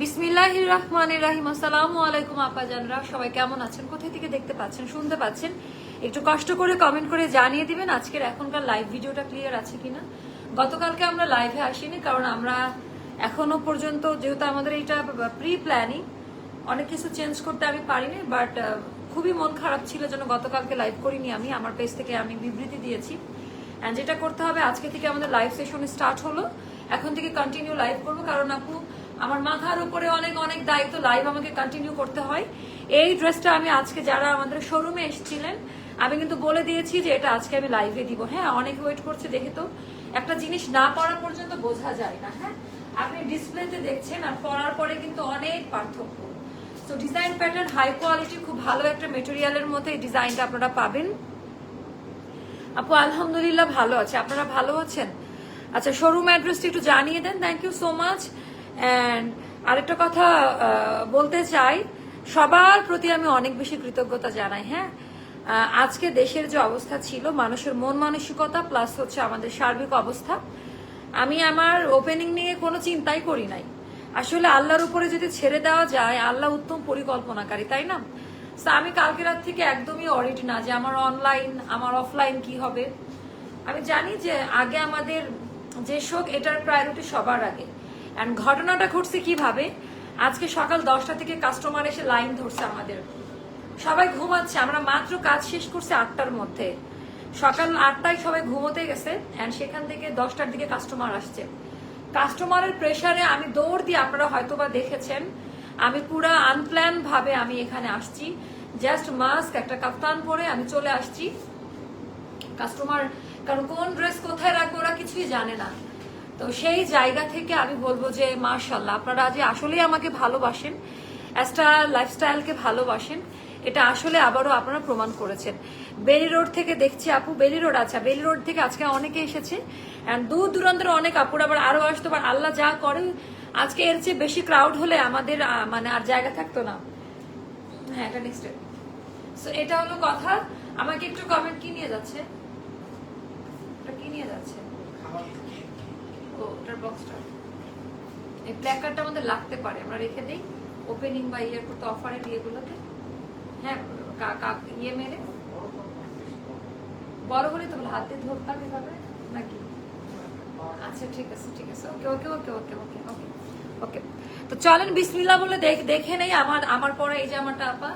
বিসমিল্লাহ রহমান রাহিম আসসালামু আলাইকুম আপা সবাই কেমন আছেন? কোথায় থেকে দেখতে পাচ্ছেন, শুনতে পাচ্ছেন? একটু কষ্ট করে কমেন্ট করে জানিয়ে দিবেন আজকের এখনকার লাইভ ভিডিওটা ক্লিয়ার আছে কিনা। গতকালকে আমরা লাইভে আসিনি, কারণ আমরা এখনও পর্যন্ত যেহেতু আমাদের এটা প্রি প্ল্যানিং অনেক কিছু চেঞ্জ করতে আমি পারিনি বাট খুবই মন খারাপ ছিল যেন গতকালকে লাইভ করিনি আমি, আমার পেজ থেকে আমি বিবৃতি দিয়েছি। অ্যান্ড যেটা করতে হবে, আজকে থেকে আমাদের লাইভ সেশন স্টার্ট হলো। এখন থেকে কন্টিনিউ লাইভ করব, কারণ আপু আমার মাথার উপরে অনেক অনেক দায়িত্ব লাইভ আমাকে কন্টিনিউ করতে হয়। এই ড্রেসটা আমি আজকে যারা আমাদের শোরুমে এসেছিলেন, আমি কিন্তু বলে দিয়েছি যে এটা আজকে আমি লাইভে দিব। হ্যাঁ অনেক ওয়েট করছে, দেখে তো। একটা জিনিস না পড়া পর্যন্ত বোঝা যায় না হ্যাঁ? আপনি ডিসপ্লেতে দেখছেন আর পড়ার পরে কিন্তু অনেক পার্থক্য। তো ডিজাইন প্যাটার্ন হাই কোয়ালিটি খুব ভালো একটা মেটেরিয়ালের মধ্যে এই ডিজাইনটা আপনারা পাবেন। আপু, আলহামদুলিল্লাহ ভালো আছে। আপনারা ভালো আছেন? আচ্ছা শোরুম অ্যাড্রেসটি একটু জানিয়ে দেন। Thank you so much and আরেকটা কথা বলতে চাই, সবার প্রতি আমি অনেক বেশি কৃতজ্ঞতা জানাই হ্যাঁ? আজকে দেশের যে অবস্থা ছিল, মানুষের মন মানসিকতা প্লাস হচ্ছে আমাদের সার্বিক অবস্থা, আমি আমার ওপেনিং নিয়ে কোনো চিন্তাই করি নাই। আসলে আল্লাহর উপরে যদি ছেড়ে দেওয়া যায়, আল্লাহ উত্তম পরিকল্পনাকারী, তাই না? আমি কালকে রাত থেকে একদমই অরিড না যে আমার অনলাইন আমার অফলাইন কি হবে। আমি জানি যে আগে আমাদের যে শোক এটার প্রায়োরিটি সবার আগে। অ্যান্ড ঘটনাটা ঘটছে কীভাবে? আজকে সকাল দশটা থেকে কাস্টমার এসে লাইন ধরছে আমাদের। সবাই ঘুমাচ্ছে, আমরা মাত্র কাজ শেষ করছি আটটার মধ্যে। সকাল আটটায় সবাই ঘুমোতে গেছে অ্যান্ড সেখান থেকে দশটার দিকে কাস্টমার আসছে। কাস্টমারের প্রেসারে আমি দৌড় দিয়ে আপনারা হয়তোবা দেখেছেন, আমি পুরা আনপ্ল্যান ভাবে আমি এখানে আসছি। জাস্ট মাস্ক একটা কাপ্তান পরে আমি চলে আসছি। কাস্টমার কারণ কোন ড্রেস কোথায় রাখব ওরা কিছুই জানে না। তো সেই জায়গা থেকে আমি বলব যে মার্শাল্লাহ আপনারা যে আসলেই আমাকে ভালোবাসেন, একটা লাইফস্টাইলকে ভালোবাসেন, এটা আসলে আবারও আপনারা প্রমাণ করেছেন। বেলি রোড থেকে দেখছি আপু বেলি রোড আচ্ছা বেলি রোড থেকে আজকে অনেকে এসেছে অ্যান্ড দূর দূরান্তের অনেক আপুরা আবার আরও আসতো আবার আল্লাহ যা করেন, আজকে এর চেয়ে বেশি ক্রাউড হলে আমাদের মানে আর জায়গা থাকতো না। হ্যাঁ এটা নেক্সট সো এটা হলো কথা। আমাকে একটু কমেন্ট কি নিয়ে যাচ্ছে? কি নিয়ে যাচ্ছে? ও ওটার বক্সটা এই প্ল্যাকার্ডটা আমাদের লাগতে পারে, আমরা রেখে দিই। ওপেনিং বা ইয়ে করতে অফারের ইয়েগুলোতে। হ্যাঁ ইয়ে মেরে। বড় হলে তো হাত দিয়ে ধরতাম এভাবে, নাকি? আচ্ছা ঠিক আছে ঠিক আছে। ওকে ওকে ওকে ওকে ওকে ওকে ওকে তো চলেন বিসমিল্লা বলে দেখ- দেখে নেই আমার আমার পরে এই জামাটা আপা।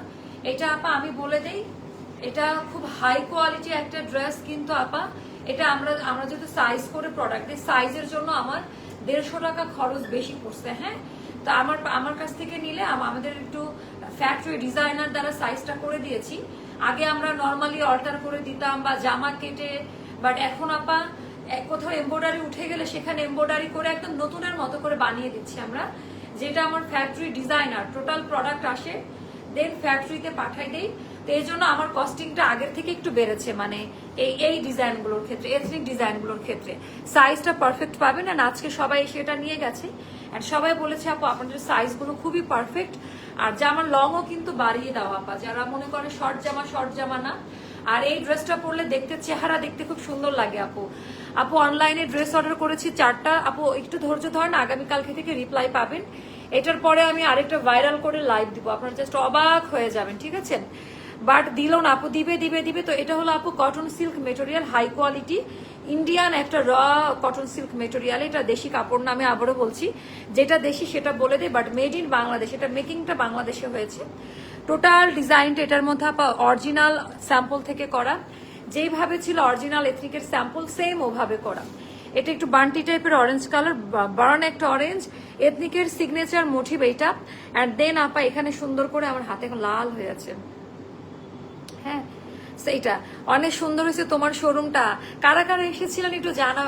এটা আপা আমি বলে দেই, এটা খুব হাই কোয়ালিটি একটা ড্রেস কিন্তু আপা। এটা আমরা আমরা যেহেতু সাইজ করে প্রোডাক্ট এই সাইজের জন্য আমার দেড়শো টাকা খরচ বেশি পড়ছে হ্যাঁ? তো আমার আমার কাছ থেকে নিলে আমাদের একটু ফ্যাক্টরি ডিজাইনার দ্বারা সাইজটা করে দিয়েছি। আগে আমরা নর্মালি অল্টার করে দিতাম বা জামা কেটে বাট এখন আপা কোথাও এমব্রয়ডারি উঠে গেলে সেখানে এমব্রয়ডারি করে একদম নতুনের মতো করে বানিয়ে দিচ্ছি আমরা, যেটা আমার ফ্যাক্টরি ডিজাইনার টোটাল প্রোডাক্ট আসে দেন ফ্যাক্টরিতে পাঠাই দেই। তো এই জন্য আমার কস্টিংটা আগের থেকে একটু বেড়েছে মানে এই এই ডিজাইনগুলোর ক্ষেত্রে এথনিক ডিজাইনগুলোর ক্ষেত্রে। সাইজটা পারফেক্ট পাবেন আর আজকে সবাই সেটা নিয়ে গেছে। আর সবাই বলেছে, আপু, আপনাদের সাইজগুলো খুবই পারফেক্ট আর জামার লংও কিন্তু বাড়িয়ে দেওয়া আপা। যারা মনে করে শর্ট জামা শর্ট জামা না। আর এই ড্রেসটা পরলে দেখতে, চেহারা দেখতে খুব সুন্দর লাগে, আপু। আপু অনলাইনে ড্রেস অর্ডার করেছি চারটা। আপু, একটু ধৈর্য ধরেন, আগামীকালকে থেকে রিপ্লাই পাবেন। এটার পরে আমি আরেকটা ভাইরাল করে লাইভ দিব। আপনারা জাস্ট অবাক হয়ে যাবেন, ঠিক আছে? বাট দিল না, আপু দিবে দিবে দিবে। তো এটা হলো আপু cotton silk material high quality Indian একটা র কটন সিল্ক মেটেরিয়াল এটা দেশি কাপড় নামে আবারও বলছি। যেটা দেশি সেটা বলে দেয় বাট মেড ইন বাংলাদেশ। এটা মেকিংটা বাংলাদেশে হয়েছে। টোটাল ডিজাইনটা এটার মধ্যে আপা অরিজিনাল স্যাম্পল থেকে করা। যেইভাবে ছিল অরিজিনাল এথনিকের স্যাম্পল সেম ওভাবে করা। এটা একটু বান্টি টাইপের অরেঞ্জ কালার বার্ন একটা অরেঞ্জ এথনিকের সিগনেচার মোটিভ এইটা অ্যান্ড দেন আপা, এখানে সুন্দর করে আমার হাতে লাল হয়ে আছে। হ্যাঁ সেইটা। অনেক সুন্দর হয়েছে তোমার শোরুমটা কারা কারা এসেছিলেন একটু জানা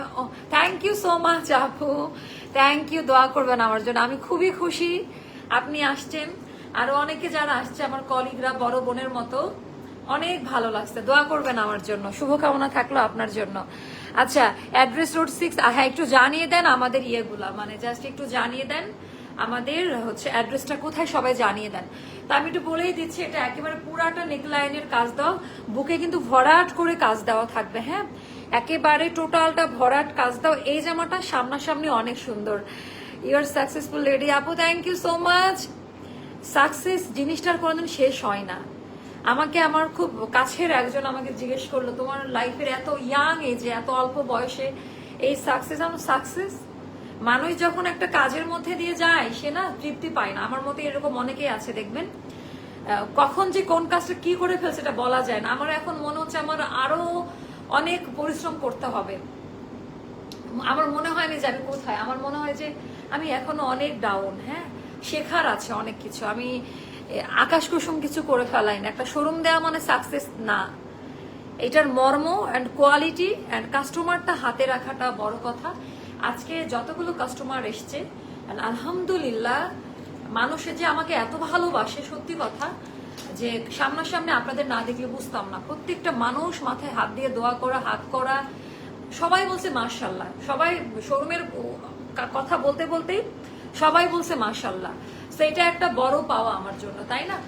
থ্যাংক ইউ সো মাচ আপু। থ্যাংক ইউ দোয়া করবেন আমার জন্য। আমি খুবই খুশি। আপনি আসছেন। আরও অনেকে যারা আসছে, আমার কলিগরা বড় বোনের মতো। অনেক ভালো লাগছে। দোয়া করবেন আমার জন্য। শুভকামনা থাকল আপনার জন্য। আচ্ছা অ্যাড্রেস রোড সিক্স হ্যাঁ একটু জানিয়ে দেন আমাদের ইয়েগুলা মানে জাস্ট একটু জানিয়ে দেন আমাদের হচ্ছে অ্যাড্রেসটা কোথায় সবাই জানিয়ে দেন। তা আমি একটু বলেই দিচ্ছি, এটা একেবারে পুরাটা নেকলাইনের কাজ দাও, বুকে কিন্তু ভরাট করে কাজ দেওয়া থাকবে হ্যাঁ? একেবারে টোটালটা ভরাট কাজ দাও, এই জামাটা সামনাসামনি অনেক সুন্দর। ইউ আর সাকসেসফুল লেডি আপু thank you so much success জিনিসটার কোনোদিন শেষ হয় না। আমাকে আমার খুব কাছের একজন আমাকে জিজ্ঞেস করল, তোমার লাইফের এত ইয়াং এজে এত অল্প বয়সে এই সাকসেস আমার সাকসেস মানুষ যখন একটা কাজের মধ্যে দিয়ে যায়, সে না তৃপ্তি পায় না। আমার মতে এরকম অনেকেই আছে, দেখবেন? কখন যে কোন কাজটা কি করে ফেলছে এটা বলা যায় না। আমার এখন মনে হচ্ছে আমার আরও অনেক পরিশ্রম করতে হবে। আমার মনে হয় না যে আমি কোথায়। আমার মনে হয় যে আমি এখনও অনেক ডাউন হ্যাঁ? শেখার আছে অনেক কিছু। আমি আকাশ কুসুম কিছু করে ফেলাই না। একটা শোরুম দেওয়া মানে সাকসেস না। এটার মর্ম অ্যান্ড কোয়ালিটি অ্যান্ড কাস্টমারটা হাতে রাখাটা বড় কথা। আজকে যতগুলো কাস্টমার এসছে আলহামদুলিল্লাহ, মানুষে যে আমাকে এত ভালোবাসে, সত্যি কথা, যে সামনাসামনি আপনাদের না দেখলে বুঝতাম না। প্রত্যেকটা মানুষ মাথায় হাত দিয়ে দোয়া করা, হাত করা, সবাই বলছে মার্শাল্লাহ সবাই শোরুমের কথা বলতে বলতেই সবাই বলছে মার্শাল্লাহ এটা একটা বড় পাওয়া আমার জন্য, তাই না?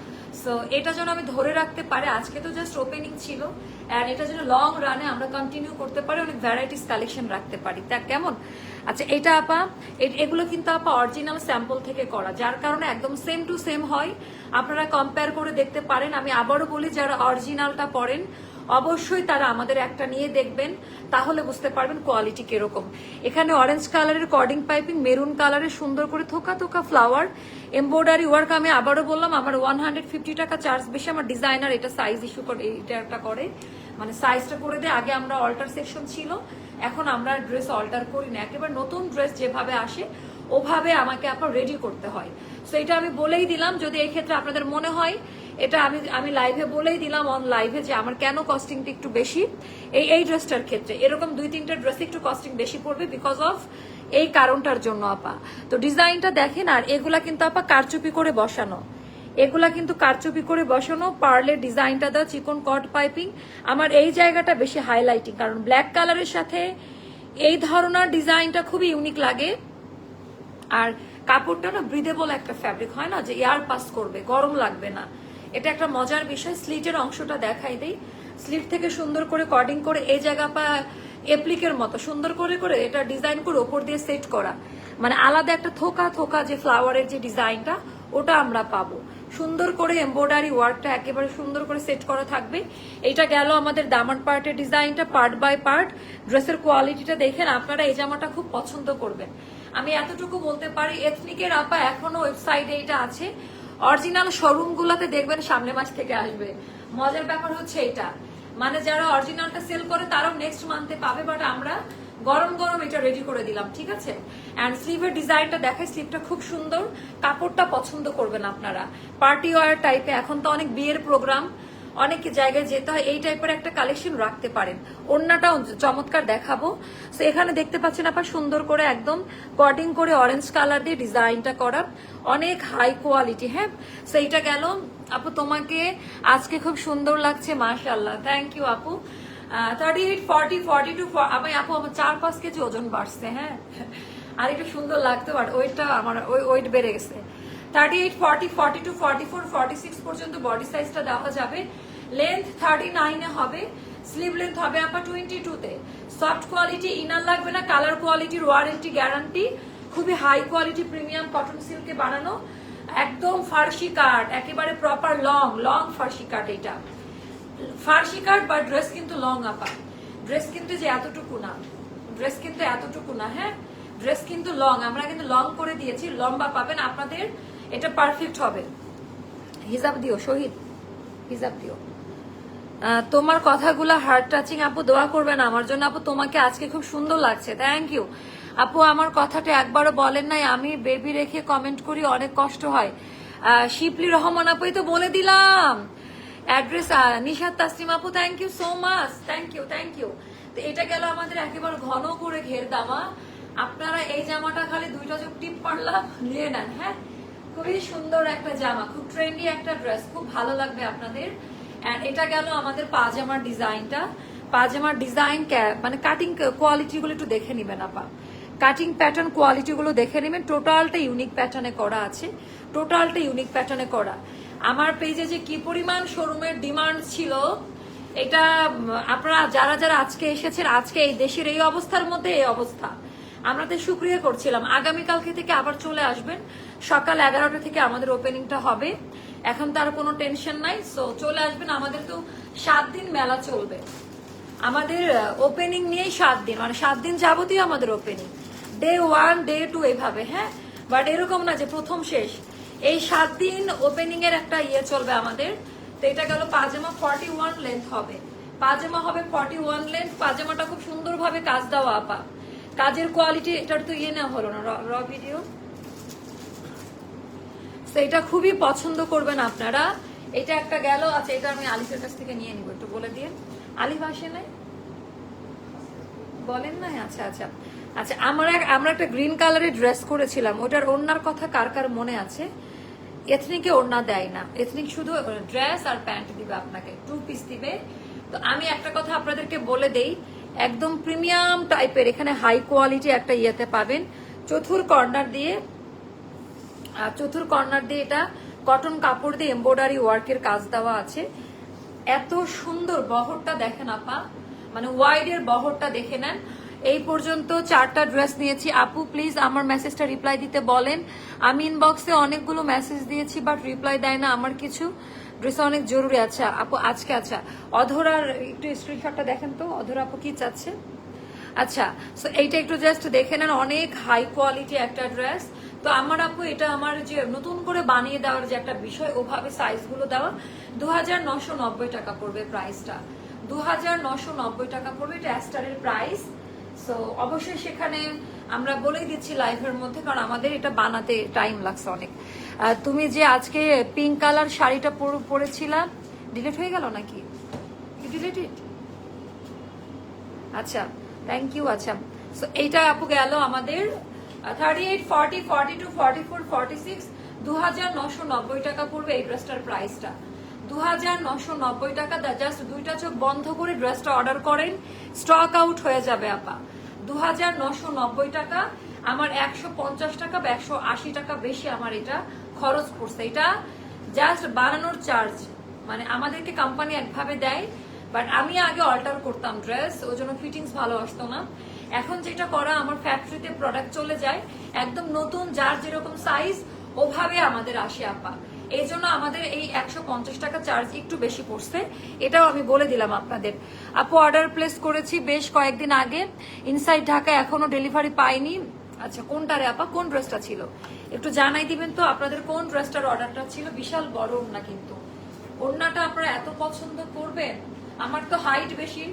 সো এটা যেন আমি ধরে রাখতে পারে, আজকে তো জাস্ট ওপেনিং ছিল অ্যান্ড এটা যেন লং রানে আমরা কন্টিনিউ করতে পারি, অনেক ভ্যারাইটিস কালেকশন রাখতে পারি। তা কেমন? আচ্ছা এটা আপা এগুলো কিন্তু আপা অরিজিনাল স্যাম্পল থেকে করা, যার কারণে একদম সেম টু সেম হয়। আপনারা কম্পেয়ার করে দেখতে পারেন, আমি আবারও বলি, যারা অরিজিনালটা পড়েন, অবশ্যই তারা আমাদের একটা নিয়ে দেখবেন, তাহলে বুঝতে পারবেন কোয়ালিটি কীরকম। এখানে অরেঞ্জ কালারের কর্ডিং পাইপিং মেরুন কালারের সুন্দর করে থোকা থোকা ফ্লাওয়ার এমব্রয়ডারি ওয়ার্ক আমি আবারও বললাম, আমার ওয়ান হান্ড্রেড ফিফটি টাকা চার্জ বেশি, আমার ডিজাইনার এটা সাইজ ইস্যু করে এটা একটা করে। মানে সাইজটা করে দেয়, আগে আমরা অল্টার সেকশন ছিল, এখন আমরা ড্রেস অল্টার করি না। একেবারে নতুন ড্রেস যেভাবে আসে, ওভাবে আমাকে আপনার রেডি করতে হয়। সো এটা আমি বলেই দিলাম, যদি এই ক্ষেত্রে আপনাদের মনে হয়, এটা আমি আমি লাইভে বলেই দিলাম অন লাইভে যে আমার কেন কস্টিংটা একটু বেশি, এই এই ড্রেসটার ক্ষেত্রে। এরকম দুই তিনটা ড্রেস একটু কস্টিং বেশি পড়বে বিকজ অফ এই কারণটার জন্য, আপা। তো ডিজাইনটা দেখেন, আর এগুলা কিন্তু, আপা, কারচুপি করে বসানো। এগুলা কিন্তু কারচুপি করে বসানো, পার্লের ডিজাইনটা দেওয়া, চিকন কট পাইপিং। আমার এই জায়গাটা বেশি হাইলাইটিং কারণ ব্ল্যাক কালারের সাথে এই ধরনের ডিজাইনটা খুবই ইউনিক লাগে। আর কাপড়টা না ব্রিদেবল একটা ফ্যাব্রিক হয় না? যে এয়ার পাস করবে, গরম লাগবে না। এটা একটা মজার বিষয় স্লিটের অংশটা দেখাই দেই। স্লিট থেকে সুন্দর করে কর্ডিং করে এই জায়গা পা এপ্লিকের মতো, সুন্দর করে করে এটা ডিজাইন করে ওপর দিয়ে সেট করা। মানে আলাদা একটা থোকা থোকা যে ফ্লাওয়ারের যে ডিজাইনটা ওটা আমরা পাবো। সুন্দর করে এমব্রয়ডারি ওয়ার্কটা একেবারে সুন্দর করে সেট করা থাকবে। এটা গেল আমাদের দামান পার্টের ডিজাইনটা পার্ট বাই পার্ট ড্রেসের কোয়ালিটিটা দেখেন, আপনারা এই জামাটা খুব পছন্দ করবেন। আমি এতটুকু বলতে পারি এথনিকের আপা এখনও ওয়েবসাইটে এটা আছে। অরিজিনাল শোরুম গুলাতে দেখবেন সামনে মাস থেকে আসবে। মজার ব্যাপার হচ্ছে এটা। মানে যারা অরিজিনালটা সেল করে তারাও নেক্সট মান্থে পাবে বাট আমরা গরম গরম এটা রেডি করে দিলাম, ঠিক আছে? অ্যান্ড স্লিভের ডিজাইনটা দেখায় স্লিভটা খুব সুন্দর। কাপড়টা পছন্দ করবেন আপনারা। পার্টি ওয়ার টাইপে এখন তো অনেক বিয়ের প্রোগ্রাম অনেক জায়গায় যেতে হয়, এই টাইপের একটা কালেকশন রাখতে পারেন। অন্যটাও চমৎকার দেখাবো। তো এখানে দেখতে পাচ্ছেন আপনার সুন্দর করে একদম কটিং করে অরেঞ্জ কালার দিয়ে ডিজাইনটা করা। অনেক হাই কোয়ালিটি হ্যাঁ? সেইটা গেল আপু, তোমাকে আজকে খুব সুন্দর লাগছে মাশাল্লাহ থ্যাংক ইউ আপু। Thirty eight forty forty two আমি আপু, আমার চার পাঁচ কেজি ওজন বাড়ছে হ্যাঁ? আর একটু সুন্দর লাগতো বাট ওয়েটটা আমার, ওই ওয়েট বেড়ে গেছে। Thirty eight forty forty two forty four forty six পর্যন্ত বডি সাইজটা দেওয়া যাবে। লেন্থ থার্টি নাইনে হবে। স্লিভ লেন্থ হবে আপনার টোয়েন্টি টুতে সফট কোয়ালিটি ইনার লাগবে না কালার কোয়ালিটির ওয়ারেন্টি গ্যারান্টি খুবই হাই কোয়ালিটি প্রিমিয়াম কটন সিল্কে বানানো। একদম ফার্সি কাট একেবারে প্রপার লং লং ফার্সি কাট এটা। ফার্সি কাট বা ড্রেস কিন্তু লং আপা। ড্রেস কিন্তু যে এতটুকু না। ড্রেস কিন্তু এতটুকু না হ্যাঁ? ড্রেস কিন্তু লং আমরা কিন্তু লং করে দিয়েছি, লম্বা পাবেন, আপনাদের এটা পারফেক্ট হবে। হিসাব দিও, শহীদ হিসাব দিও। তোমার কথাগুলো হার্ট টাচিং আপু, দোয়া করবেন আমার জন্য। আপু, তোমাকে আজকে খুব সুন্দর লাগছে। থ্যাংক ইউ আপু, আমার কথাটা একবারও বলেন নাই। আমি বেবি রেখে কমেন্ট করি, অনেক কষ্ট হয়। শিবলি রহমান আপুই তো বলে দিলাম। অ্যাড্রেস নিশাদ তাসলিম আপু thank you so much thank you thank you তো এটা গেল আমাদের একেবারে ঘন করে ঘের দামা। আপনারা এই জামাটা খালি দুইটা চোখ টিপ পারলাম নিয়ে নেন হ্যাঁ? খুবই সুন্দর একটা জামা, খুব ট্রেন্ডি একটা ড্রেস খুব ভালো লাগবে আপনাদের। এটা গেল আমাদের পাজামার ডিজাইনটা পাজামার ডিজাইন মানে কাটিং কোয়ালিটি গুলো একটু দেখে নিবেন, আপা। কাটিং প্যাটার্ন কোয়ালিটি গুলো দেখে নেবেন। টোটালটা ইউনিক প্যাটার্নে করা আছে। টোটালটা ইউনিক প্যাটার্নে করা। আমার পেজে যে কি পরিমাণ শোরুমের ডিমান্ড ছিল, এটা, আপনারা যারা যারা আজকে এসেছেন, আজকে এই দেশের এই অবস্থার মধ্যে এই অবস্থা। আমরা তো সুক্রিয়া করছিলাম। আগামীকালকে থেকে আবার চলে আসবেন। সকাল এগারোটা থেকে আমাদের ওপেনিংটা হবে। এখন তার কোনো টেনশন নাই। সো চলে আসবেন। আমাদের তো সাত দিন মেলা চলবে। আমাদের ওপেনিং নিয়েই সাত দিন। মানে সাত দিন যাবতীয় আমাদের opening day one day two এইভাবে হ্যাঁ? বাট এরকম না যে প্রথম শেষ। এই সাত দিন ওপেনিং এর একটা ইয়ে চলবে আমাদের। তো এটা গেল পাজামা ফর্টি ওয়ান লেন্থ হবে। পাজামা হবে ফর্টি ওয়ান লেন্থ পাজামাটা খুব সুন্দরভাবে কাজ দেওয়া আপা। কাজের কোয়ালিটি এটার তো ইয়ে নেওয়া হলো না, র ভিডিও এটা খুবই পছন্দ করবেন আপনারা। এটা একটা গেল আচ্ছা এটা আমি আলিফের কাছ থেকে নিয়ে নিব, একটু বলে দিয়ে। আলিফ আসে নাই? বলেন না আচ্ছা আচ্ছা। আচ্ছা আমরা এক- আমরা একটা গ্রিন কালারের ড্রেস করেছিলাম, ওটার ওড়নার কথা কার কার মনে আছে? এথনিকে ওড়না দেয় না। এথনিক শুধু ড্রেস আর প্যান্ট দিবে আপনাকে টু পিস দিবে। তো আমি একটা কথা আপনাদেরকে বলে দেই, একদম প্রিমিয়াম টাইপের এখানে হাই কোয়ালিটি একটা ইয়েতে পাবেন। চতুর কর্নার দিয়ে চতুর কর্নার দিয়ে এটা কটন কাপড় দিয়ে এমব্রয়ডারি ওয়ার্কের কাজ দেওয়া আছে। এত সুন্দর বহরটা দেখেন আপা মানে ওয়াইডের বহরটা দেখে নেন। এই পর্যন্ত চারটা ড্রেস নিয়েছি। আপু প্লিজ আমার মেসেজটা রিপ্লাই দিতে বলেন। আমি ইনবক্সে অনেকগুলো মেসেজ দিয়েছি বাট রিপ্লাই দেয় না আমার কিছু। ড্রেস অনেক জরুরি আচ্ছা আপু, আজকে আচ্ছা অধরার একটু স্ক্রিনশটটা দেখেন তো। অধরা আপু কি চাচ্ছে? আচ্ছা সো এইটা একটু জাস্ট দেখে নেন। অনেক হাই কোয়ালিটি একটা ড্রেস তো আমার আপু, এটা আমার যে নতুন করে বানিয়ে দেওয়ার যে একটা বিষয়, ওভাবে সাইজগুলো দেওয়া দু টাকা পড়বে প্রাইসটা দু টাকা পড়বে, এটা অ্যাস্টারের প্রাইস সো অবশ্যই সেখানে আমরা বলেই দিচ্ছি লাইভের মধ্যে, কারণ আমাদের এটা বানাতে টাইম লাগছে অনেক। তুমি যে আজকে পিঙ্ক কালার শাড়িটা পরে- পরেছিলাম ডিলিট হয়ে গেল নাকি? আচ্ছা থ্যাংক ইউ আচ্ছা। সো এইটা আপু গেল আমাদের thirty eight forty forty two forty four forty six দু হাজার নশো নব্বই টাকা পড়বে এই ড্রেসটার প্রাইসটা দু হাজার নশো নব্বই টাকা জাস্ট দুইটা চোখ বন্ধ করে ড্রেসটা অর্ডার করেন স্টক আউট হয়ে যাবে, আপা। দু হাজার নশো নব্বই টাকা, আমার একশো পঞ্চাশ টাকা বা একশো আশি টাকা বেশি আমার এটা খরচ পড়ছে। এটা জাস্ট বানানোর চার্জ মানে আমাদেরকে কোম্পানি একভাবে দেয় বাট আমি আগে অল্টার করতাম ড্রেস ওই জন্য ফিটিংস ভালো আসতো না। এখন যেটা করা, আমার ফ্যাক্টরিতে প্রোডাক্ট চলে যায়, একদম নতুন, যার যেরকম সাইজ ওভাবে আমাদের আসে আপা। এই জন্য আমাদের এই একশো পঞ্চাশ টাকা চার্জ একটু বেশি পড়ছে। এটাও আমি বলে দিলাম আপনাদের। আপু অর্ডার প্লেস করেছি বেশ কয়েকদিন আগে। ইনসাইড ঢাকা এখনও ডেলিভারি পাইনি। আচ্ছা কোনটা রে আপা? কোন ড্রেসটা ছিল? একটু জানাই দিবেন তো আপনাদের কোন ড্রেসটার অর্ডারটা ছিল? বিশাল বড় না কিন্তু। ওড়নাটা আপনারা এত পছন্দ করবেন? আমার তো হাইট বেশি,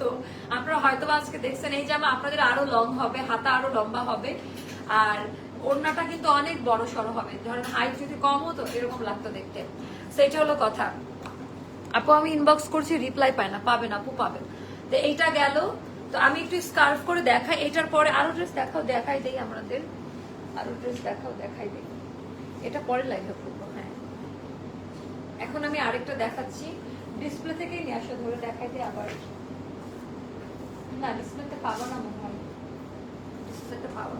তো আপনারা হয়তো আজকে দেখছেন। এই জামা আপনাদের আরও লং হবে, হাতা আরও লম্বা হবে। আর ওড়নাটা কিন্তু অনেক বড় সড়ো হবে। ধরেন হাইট যদি কম হতো, এরকম লাগতো দেখতে। সেটা হলো কথা। আপু, আমি ইনবক্স করছি রিপ্লাই পায় না। পাবেন আপু, পাবেন। তো এইটা গেল। তো আমি একটু স্কার্ফ করে দেখাই। এটার পরে আরও ড্রেস দেখাও, দেখাই দেই আমাদের। আরও ড্রেস দেখাও, দেখাই দেই। এটা পরে লাইভে করব হ্যাঁ। এখন আমি আরেকটা দেখাচ্ছি। ডিসপ্লে থেকেই নিয়ে আসো, ধরে দেখাইতে আবার। না ডিসপ্লেতে পাবো না মনে হয়। ডিসপ্লেতে পাবো।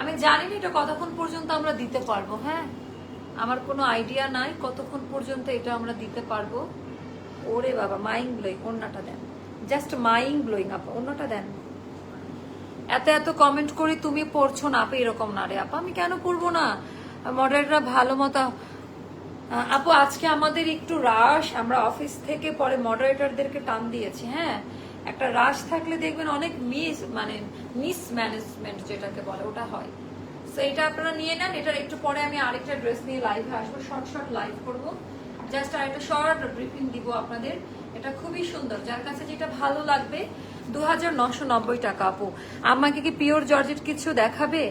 আমি জানি না এটা কতক্ষণ পর্যন্ত আমরা দিতে পারব হ্যাঁ? আমার কোনো আইডিয়া নাই কতক্ষণ পর্যন্ত এটা আমরা দিতে পারব। ওরে বাবা মাইং ব্লোয়িং অন্যটা দেন। জাস্ট মাইং ব্লোয়িং আপা অন্যটা দেন। এত এত কমেন্ট করি তুমি পড়ছো না, আপু, এরকম না রে আপা। আমি কেন পড়ব না? মডেলটা ভালো মতো আপু, আজকে আমাদের একটু রাশ আমরা অফিস থেকে পরে মডারেটরদেরকে টান দিয়েছি হ্যাঁ? একটা রাশ থাকলে দেখবেন অনেক মিস মানে মিসম্যানেজমেন্ট যেটাকে বলে, ওটা হয়। তো এটা আপনারা নিয়ে নেন, এটার একটু পরে আমি আরেকটা ড্রেস নিয়ে লাইভে আসব শর্ট শর্ট লাইভ করব। জাস্ট আরেকটা শর্ট ব্রিফিং দিব আপনাদের। এটা খুবই সুন্দর, যার কাছে যেটা ভালো লাগবে দু হাজার টাকা আপু। আমাকে কি পিওর জর্জেট কিছু দেখাবে?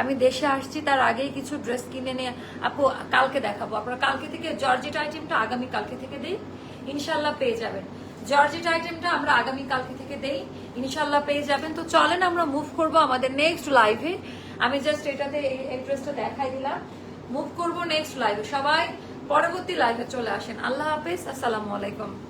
আমি দেশে আসছি, তার আগেই কিছু ড্রেস কিনে নিয়ে, আপু, কালকে দেখাবো। আপনারা কালকে থেকে জর্জেট আইটেমটা আগামী কালকে থেকে দেই ইনশাল্লাহ পেয়ে যাবেন। জর্জেট আইটেমটা আমরা আগামী কালকে থেকে দেই। ইনশাল্লাহ পেয়ে যাবেন। তো চলেন আমরা মুভ করব আমাদের নেক্সট লাইভে আমি জাস্ট এটাতে এই- দেখাই দিলাম। মুভ করব নেক্সট লাইভে সবাই পরবর্তী লাইভে চলে আসেন। আল্লাহ হাফেজ। আসসালামু আলাইকুম।